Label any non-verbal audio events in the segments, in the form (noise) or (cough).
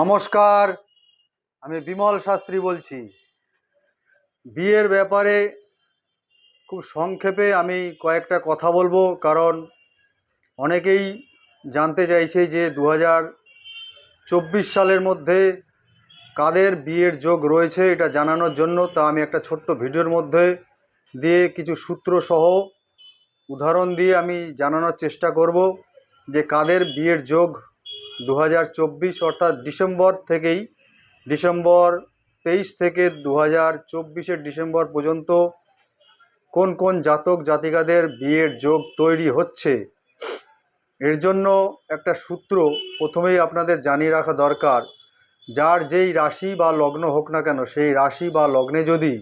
নমস্কার, আমি বিমল শাস্ত্রী বলছি। বিয়ের ব্যাপারে খুব সংক্ষেপে আমি কয়েকটা কথা বলব, কারণ অনেকেই জানতে চাইছে যে দু চব্বিশ সালের মধ্যে কাদের বিয়ের যোগ রয়েছে এটা জানানোর জন্য। তা আমি একটা ছোট্ট ভিডিওর মধ্যে দিয়ে কিছু সূত্র সহ উদাহরণ দিয়ে আমি জানানোর চেষ্টা করব যে কাদের বিয়ের যোগ দু হাজার চব্বিশ অর্থাৎ ডিসেম্বর থেকেই, ডিসেম্বর তেইশ থেকে দু হাজার ডিসেম্বর পর্যন্ত কোন কোন জাতক জাতিকাদের বিয়ের যোগ তৈরি হচ্ছে? এর জন্য একটা সূত্র প্রথমেই আপনাদের জানিয়ে রাখা দরকার, যার যেই রাশি বা লগ্ন হোক না কেন, সেই রাশি বা লগ্নে যদি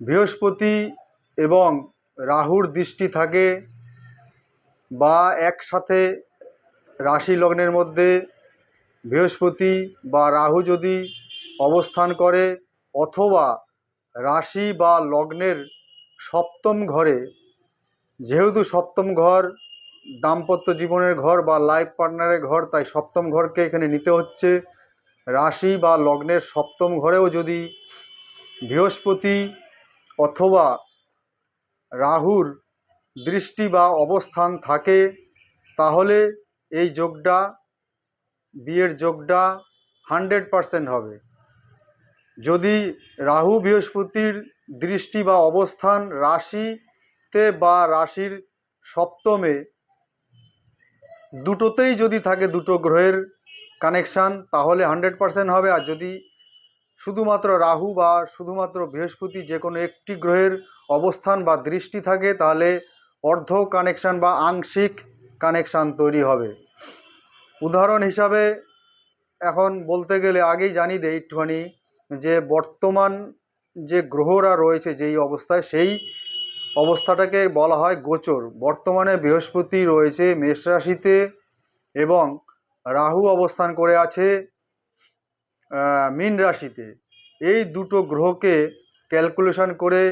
বৃহস্পতি এবং রাহুর দৃষ্টি থাকে বা একসাথে রাশি লগ্নের মধ্যে বৃহস্পতি বা রাহু যদি অবস্থান করে অথবা রাশি বা লগ্নের সপ্তম ঘরে, যেহেতু সপ্তম ঘর দাম্পত্য জীবনের ঘর বা লাইফ পার্টনারের ঘর, তাই সপ্তম ঘরকে এখানে নিতে হচ্ছে। রাশি বা লগ্নের সপ্তম ঘরেও যদি বৃহস্পতি অথবা রাহুর দৃষ্টি বা অবস্থান থাকে, তাহলে এই যোগটা, বিয়ের যোগটা হান্ড্রেড পারসেন্ট হবে। যদি রাহু বৃহস্পতির দৃষ্টি বা অবস্থান রাশিতে বা রাশির সপ্তমে দুটোতেই যদি থাকে দুটো গ্রহের কানেকশান তাহলে হান্ড্রেড পারসেন্ট হবে। আর যদি শুধুমাত্র রাহু বা শুধুমাত্র বৃহস্পতি যে কোনো একটি গ্রহের অবস্থান বা দৃষ্টি থাকে, তাহলে অর্ধ কানেকশান বা আংশিক কানেকশান তৈরি হবে। উদাহরণ হিসাবে এখন বলতে গেলে আগেই জানি দেই একটুখানি যে বর্তমান যে গ্রহরা রয়েছে, যেই অবস্থায় সেই অবস্থাটাকে বলা হয় গোচর। বর্তমানে বৃহস্পতি রয়েছে মেষ রাশিতে এবং রাহু অবস্থান করে আছে মীন রাশিতে। এই দুটো গ্রহকে ক্যালকুলেশন করে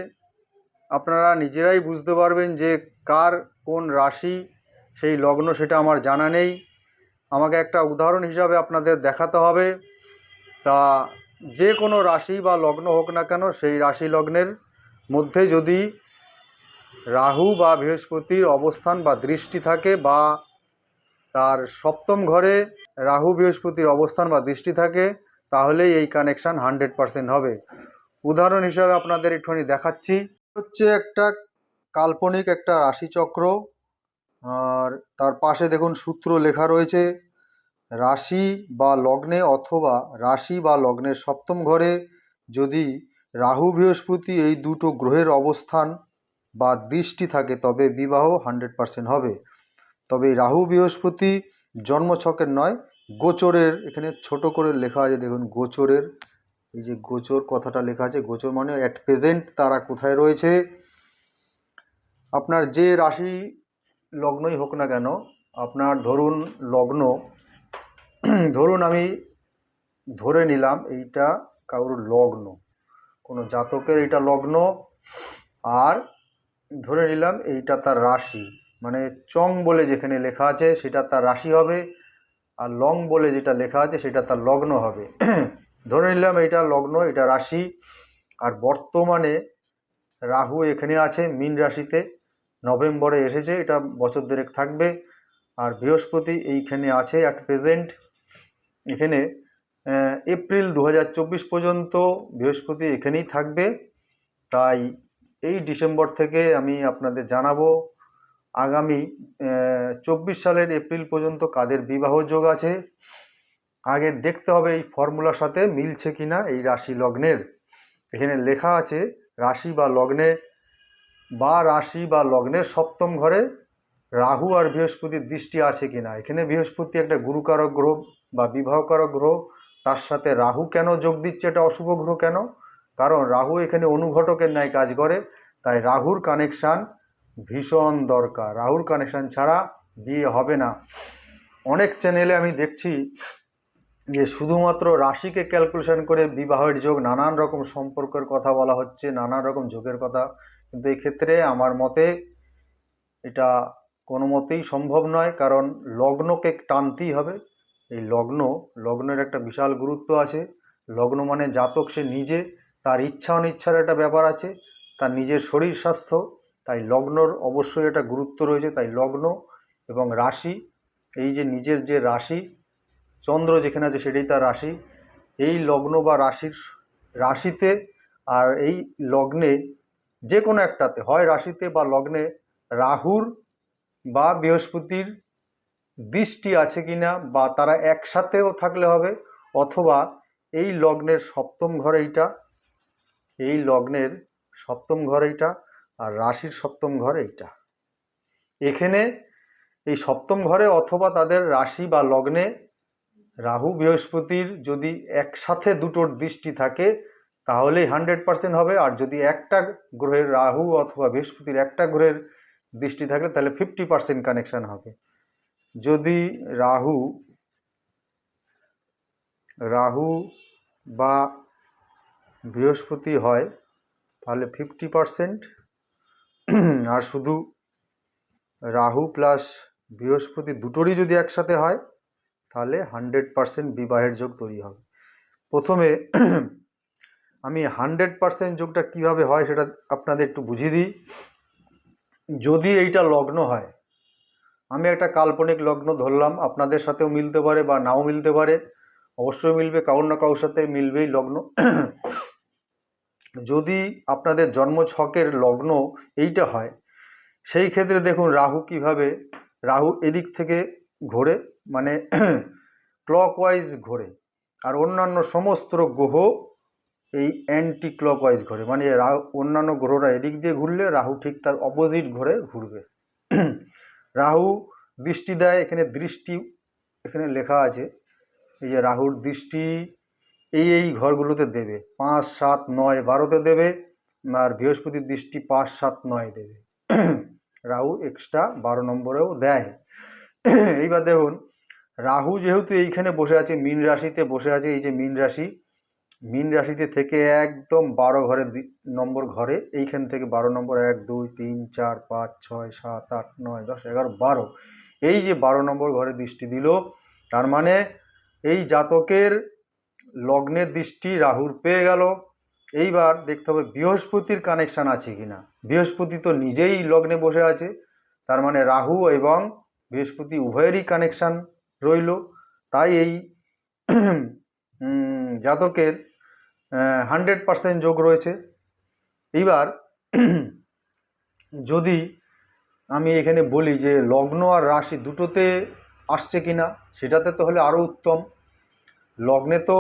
আপনারা নিজেরাই বুঝতে পারবেন যে কার কোন রাশি সেই লগ্ন সেটা আমার জানা নেই। আমাকে একটা উদাহরণ হিসাবে আপনাদের দেখাতে হবে। তা যে কোনো রাশি বা লগ্ন হোক না কেন, সেই রাশি লগ্নের মধ্যে যদি রাহু বা বৃহস্পতির অবস্থান বা দৃষ্টি থাকে বা তার সপ্তম ঘরে রাহু, বৃহস্পতির অবস্থান বা দৃষ্টি থাকে, তাহলেই এই কানেকশান হান্ড্রেড পারসেন্ট হবে। উদাহরণ হিসাবে আপনাদের একটুখানি দেখাচ্ছি। হচ্ছে একটা কাল্পনিক একটা রাশিচক্র। আর তার পাশে দেখুন সূত্র লেখা রয়েছে, রাশি বা লগ্নে অথবা রাশি বা লগ্নের সপ্তম ঘরে যদি রাহু বৃহস্পতি এই দুটো গ্রহের অবস্থান বা দৃষ্টি থাকে, তবে বিবাহ হান্ড্রেড পারসেন্ট হবে। তবে রাহু বৃহস্পতি জন্মছকের নয়, গোচরের, এখানে ছোট করে লেখা আছে, দেখুন গোচরের, এই যে গোচর কথাটা লেখা আছে, গোচর মানে অ্যাট প্রেজেন্ট তারা কোথায় রয়েছে? আপনার যে রাশি লগ্নই হোক না কেন, আপনার ধরুন লগ্ন, (clears throat) ধরুন আমি ধরে নিলাম এইটা কারোর লগ্ন, কোনো জাতকের এটা লগ্ন, আর ধরে নিলাম এইটা তার রাশি মানে চং বলে যেখানে লেখা আছে সেটা তার রাশি হবে, আর লং বলে যেটা লেখা আছে সেটা তার লগ্ন হবে। (clears throat) ধরে নিলাম এটা লগ্ন এটা রাশি, আর বর্তমানে রাহু এখানে আছে, মীন রাশিতে নভেম্বরে এসেছে, এটা বছর দেড়েক থাকবে। আর বৃহস্পতি এইখানে আছে অ্যাট প্রেজেন্ট এখানে এপ্রিল দু হাজার চব্বিশ পর্যন্ত বৃহস্পতি এখানেই থাকবে। তাই এই ডিসেম্বর থেকে আমি আপনাদের জানাব, আগামী চব্বিশ সালের এপ্রিল পর্যন্ত কাদের বিবাহ যোগ আছে। আগে দেখতে হবে এই ফর্মুলার সাথে মিলছে কিনা এই রাশি লগ্নের। এখানে লেখা আছে, রাশি বা লগ্নে বা রাশি বা লগ্নের সপ্তম ঘরে রাহু আর বৃহস্পতির দৃষ্টি আছে কি না এখানে বৃহস্পতি একটা গুরুকারক গ্রহ বা বিবাহকারক গ্রহ। তার সাথে রাহু কেন যোগ দিচ্ছে? এটা অশুভ গ্রহ কেন? কারণ রাহু এখানে অনুঘটকের ন্যায় কাজ করে। তাই রাহুর কানেকশান ভীষণ দরকার। রাহুর কানেকশান ছাড়া বিয়ে হবে না। অনেক চ্যানেলে আমি দেখছি যে শুধুমাত্র রাশিকে ক্যালকুলেশন করে বিবাহের যোগ নানান রকম সম্পর্কের কথা বলা হচ্ছে, নানান রকম যোগের কথা কিন্তু এই ক্ষেত্রে আমার মতে এটা কোনো মতেই সম্ভব নয়, কারণ লগ্নকে টানতেই হবে। এই লগ্ন, লগ্নের একটা বিশাল গুরুত্ব আছে। লগ্ন মানে জাতক সে নিজে, তার ইচ্ছা অনিচ্ছার একটা ব্যাপার আছে, তার নিজের শরীর স্বাস্থ্য, তাই লগ্নর অবশ্যই একটা গুরুত্ব রয়েছে। তাই লগ্ন এবং রাশি, এই যে নিজের যে রাশি, চন্দ্র যেখানে আছে সেটাই তার রাশি। এই লগ্ন বা রাশির, রাশিতে আর এই লগ্নে যে কোনো একটাতে, হয় রাশিতে বা লগ্নে রাহুর বা বৃহস্পতির দৃষ্টি আছে কিনা বা তারা একসাথেও থাকলে হবে অথবা এই লগ্নের সপ্তম ঘর এইটা, এই লগ্নের সপ্তম ঘর এইটা আর রাশির সপ্তম ঘর এইটা। এখানে এই সপ্তম ঘরে অথবা তাদের রাশি বা লগ্নে রাহু, বৃহস্পতির যদি একসাথে দুটোর দৃষ্টি থাকে তাহলেই হান্ড্রেড পার্সেন্ট হবে। আর যদি একটা গ্রহের রাহু অথবা বৃহস্পতির একটা গ্রহের দৃষ্টি থাকে, তাহলে ফিফটি পার্সেন্ট কানেকশান হবে। যদি রাহু রাহু বা বৃহস্পতি হয়, তাহলে ফিফটি পার্সেন্ট আর শুধু রাহু প্লাস বৃহস্পতি দুটোরই যদি একসাথে হয়, তাহলে হান্ড্রেড পার্সেন্ট বিবাহের যোগ তৈরি হবে। প্রথমে আমি হান্ড্রেড পার্সেন্ট যোগটা কীভাবে হয় সেটা আপনাদের একটু বুঝিয়ে দিই। যদি এইটা লগ্ন হয়, আমি একটা কাল্পনিক লগ্ন ধরলাম, আপনাদের সাথেও মিলতে পারে বা নাও মিলতে পারে, অবশ্যই মিলবে, কারোর না কারোর সাথে মিলবেই লগ্ন। যদি আপনাদের জন্ম ছকের লগ্ন এইটা হয়, সেই ক্ষেত্রে দেখুন রাহু কীভাবে, রাহু এদিক থেকে ঘোরে মানে (clears throat) ক্লকওয়াইজ ঘোরে। আর অন্যান্য সমস্ত গ্রহ এই অ্যান্টি ক্লকওয়াইজ ঘোরে। মানে রাহু, অন্যান্য গ্রহরা এদিক দিয়ে ঘুরলে রাহু ঠিক তার অপোজিট ঘোরে ঘুরবে। (clears throat) রাহু দৃষ্টি দেয়, এখানে দৃষ্টি, এখানে লেখা আছে, এই যে রাহুর দৃষ্টি এই এই ঘরগুলোতে দেবে। পাঁচ, সাত, নয় বারোতে দেবে, আর বৃহস্পতির দৃষ্টি পাঁচ, সাত, নয় দেবে। (clears throat) রাহু এক্সট্রা বারো নম্বরেও দেয়। (clears throat) এইবার দেখুন, রাহু যেহেতু এইখানে বসে আছে, মীন রাশিতে বসে আছে, এই যে মীন রাশি মীন রাশিতে থেকে একদম বারো ঘরে নম্বর ঘরে। এইখান থেকে বারো নম্বর, এক, দুই, তিন, চার, পাঁচ, ছয়, সাত, আট, নয়, দশ, এগারো, বারো। এই যে বারো নম্বর ঘরে দৃষ্টি দিল, তার মানে এই জাতকের লগ্নের দৃষ্টি রাহুর পেয়ে গেল। এইবার দেখতে হবে বৃহস্পতির কানেকশান আছে কি না বৃহস্পতি তো নিজেই লগ্নে বসে আছে, তার মানে রাহু এবং বৃহস্পতি উভয়েরই কানেকশান রইল। তাই এই জাতকের হান্ড্রেড পারসেন্ট যোগ রয়েছে। এইবার যদি আমি এখানে বলি যে লগ্ন আর রাশি দুটোতে আসছে কিনা, সেটাতে তো হলে আরও উত্তম। লগ্নে তো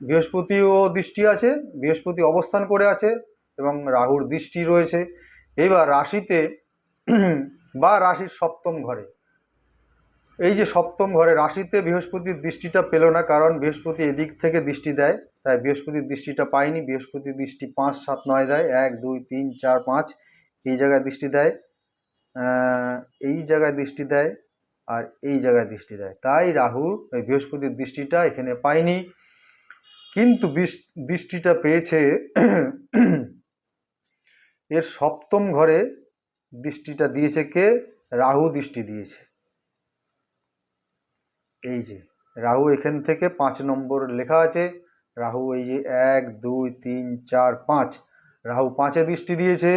বৃহস্পতিও দৃষ্টি আছে, বৃহস্পতি অবস্থান করে আছে এবং রাহুর দৃষ্টি রয়েছে। এবার রাশিতে বা রাশির সপ্তম ঘরে, এই যে সপ্তম ঘরে রাশিতে বৃহস্পতির দৃষ্টিটা পেল না, কারণ বৃহস্পতি এদিক থেকে দৃষ্টি দেয়। তাই বৃহস্পতির দৃষ্টিটা পায়নি বৃহস্পতির দৃষ্টি পাঁচ, সাত, নয় দেয়। এক, দুই, তিন, চার, পাঁচ এই জায়গায় দৃষ্টি দেয়। এই জায়গায় দৃষ্টি দেয় আর এই জায়গায় দৃষ্টি দেয়। তাই রাহু এই বৃহস্পতির দৃষ্টিটা এখানে পায়নি কিন্তু দৃষ্টিটা পেয়েছে (clears throat) এর সপ্তম ঘরে দৃষ্টিটা দিয়েছে কে? রাহু দৃষ্টি দিয়েছে। এই যে, রাহু এখান থেকে পাঁচ নম্বর লেখা আছে। রাহু এই যে এক, দুই, তিন, চার, পাঁচ। রাহু পাঁচে দৃষ্টি দিয়েছে।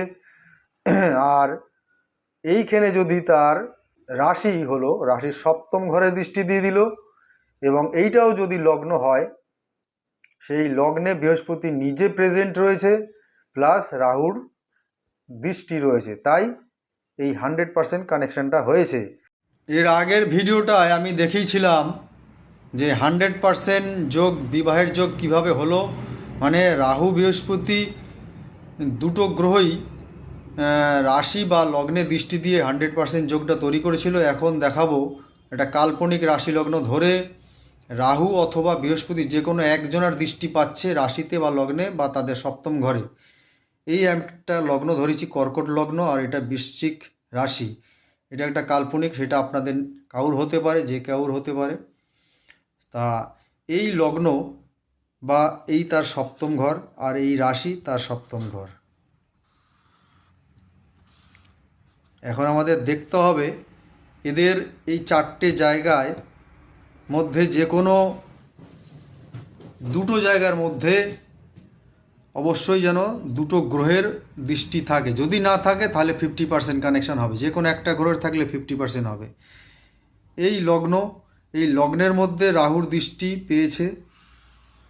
আর এইখানে যদি তার রাশি হলো, রাশির সপ্তম ঘরে দৃষ্টি দিয়ে দিল, এবং এইটাও যদি লগ্ন হয়, সেই লগ্নে বৃহস্পতি নিজে প্রেজেন্ট রয়েছে প্লাস রাহুর দৃষ্টি রয়েছে। তাই এই হান্ড্রেড পারসেন্ট কানেকশানটা হয়েছে। এর আগের ভিডিওটায় আমি দেখিয়েছিলাম যে হান্ড্রেড পারসেন্ট যোগ, বিবাহের যোগ কীভাবে হলো? মানে রাহু, বৃহস্পতি দুটো গ্রহই রাশি বা লগ্নে দৃষ্টি দিয়ে হান্ড্রেড পারসেন্ট যোগটা তৈরি করেছিল। এখন দেখাবো এটা কাল্পনিক রাশি লগ্ন ধরে রাহু অথবা বৃহস্পতি যে কোনো একজনের দৃষ্টি পাচ্ছে রাশিতে বা লগ্নে বা তাদের সপ্তম ঘরে। এই একটা লগ্ন ধরেছি, কর্কট লগ্ন, আর এটা বৃশ্চিক রাশি। এটা একটা কাল্পনিক, সেটা আপনাদের কাউর হতে পারে, যে কাউর হতে পারে। তা এই লগ্ন বা এই তার সপ্তম ঘর আর এই রাশি তার সপ্তম ঘর। এখন আমাদের দেখতে হবে এদের এই চারটে জায়গায় মধ্যে যে কোনো দুটো জায়গার মধ্যে অবশ্যই যেন দুটো গ্রহের দৃষ্টি থাকে। যদি না থাকে তাহলে ফিফটি পার্সেন্ট কানেকশান হবে। যে কোনো একটা গ্রহের থাকলে ফিফটি পার্সেন্ট হবে। এই লগ্ন এই লগ্নের মধ্যে রাহুর দৃষ্টি পেয়েছে।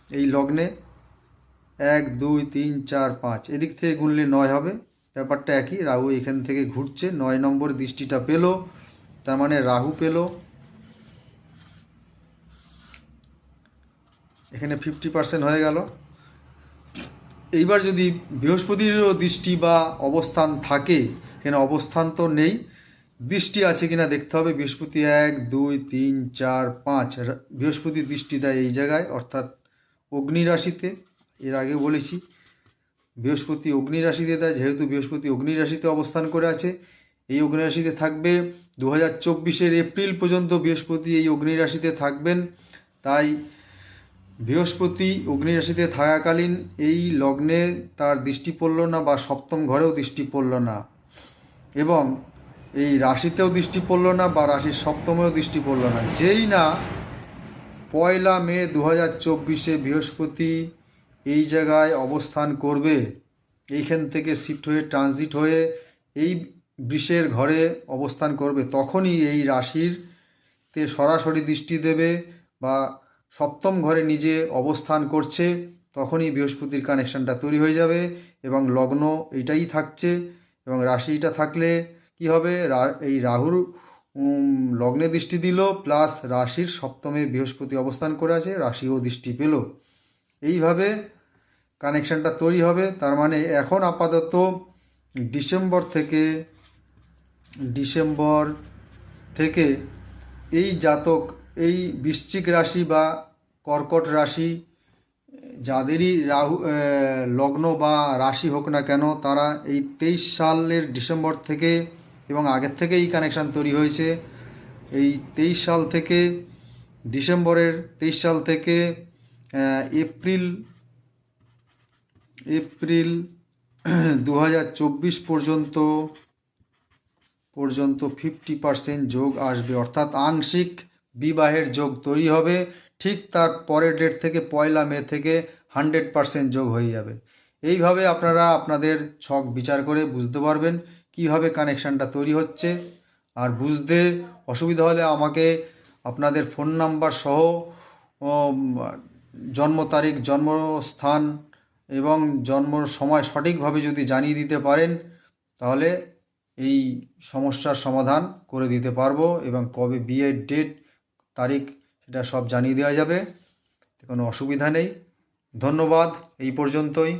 এই লগ্নে এক, দুই, তিন, চার, পাঁচ। এদিক থেকে গুনলে নয় হবে। ব্যাপারটা একই। রাহু এখান থেকে ঘুরছে। নয় নম্বর দৃষ্টিটা পেল। তার মানে রাহু পেল। এখানে ফিফটি পার্সেন্ট হয়ে গেল। এইবার যদি বৃহস্পতিরও দৃষ্টি বা অবস্থান থাকে, এখানে অবস্থান তো নেই। দৃষ্টি আছে কিনা দেখতে হবে। বৃহস্পতি এক, দুই, তিন, চার, পাঁচ। বৃহস্পতি দৃষ্টি দেয় এই জায়গায়, অর্থাৎ অগ্নি রাশিতে এর আগে বলেছি, বৃহস্পতি অগ্নি রাশিতে দেয়, যেহেতু বৃহস্পতি অগ্নি রাশিতে অবস্থান করে আছে। এই অগ্নি রাশিতে থাকবে দু হাজার চব্বিশের এপ্রিল পর্যন্ত বৃহস্পতি এই অগ্নি রাশিতে থাকবেন। তাই বৃহস্পতি অগ্নি রাশিতে থাকাকালীন এই লগ্নে তার দৃষ্টি পড়ল না বা সপ্তম ঘরেও দৃষ্টি পড়ল না। এবং এই রাশিতেও দৃষ্টি পড়ল না বা রাশির সপ্তমেও দৃষ্টি পড়ল না। যেই না, পয়লা মে দু হাজার চব্বিশে বৃহস্পতি এই জায়গায় অবস্থান করবে। এইখান থেকে শিফট হয়ে, ট্রানজিট হয়ে এই বৃষের ঘরে অবস্থান করবে। তখনই এই রাশির তে সরাসরি দৃষ্টি দেবে বা সপ্তম ঘরে নিজে অবস্থান করছে, তখনই বৃহস্পতির কানেকশনটা তৈরি হয়ে যাবে এবং লগ্ন এইটাই থাকছে এবং রাশিটা থাকলে কি হবে? এই রাহুর লগ্নে দৃষ্টি দিল, প্লাস রাশির সপ্তমে বৃহস্পতি অবস্থান করে আছে, রাশিও দৃষ্টি পেল। এইভাবে কানেকশনটা তৈরি হবে, তার মানে এখন আপাতত ডিসেম্বর থেকে ডিসেম্বর থেকে এই জাতক, এই বৃশ্চিক রাশি বা কর্কট রাশি, যাদেরই রাহু লগ্ন বা রাশি হোক না কেন, তারা এই তেইশ সালের ডিসেম্বর থেকে এবং আগের থেকে এই কানেকশান তৈরি হয়েছে। এই তেইশ সাল থেকে ডিসেম্বরের তেইশ সাল থেকে এপ্রিল এপ্রিল (clears throat) দু হাজার চব্বিশ পর্যন্ত পর্যন্ত ফিফটি পার্সেন্ট যোগ আসবে। অর্থাৎ আংশিক বিবাহের যোগ তৈরি হবে। ঠিক তার পরের ডেট থেকে পয়লা মে থেকে হান্ড্রেড পার্সেন্ট যোগ হয়ে যাবে। এইভাবে আপনারা আপনাদের ছক বিচার করে বুঝতে পারবেন কীভাবে কানেকশানটা তৈরি হচ্ছে, আর বুঝতে অসুবিধা হলে আমাকে আপনাদের ফোন নাম্বার সহ জন্ম তারিখ, জন্মস্থান এবং জন্ম সময় সঠিকভাবে যদি জানিয়ে দিতে পারেন, তাহলে এই সমস্যার সমাধান করে দিতে পারব এবং কবে বিয়ের ডেট, তারিখ সেটা সব জানিয়ে দেওয়া যাবে। কোনো অসুবিধা নেই। ধন্যবাদ। এই পর্যন্তই।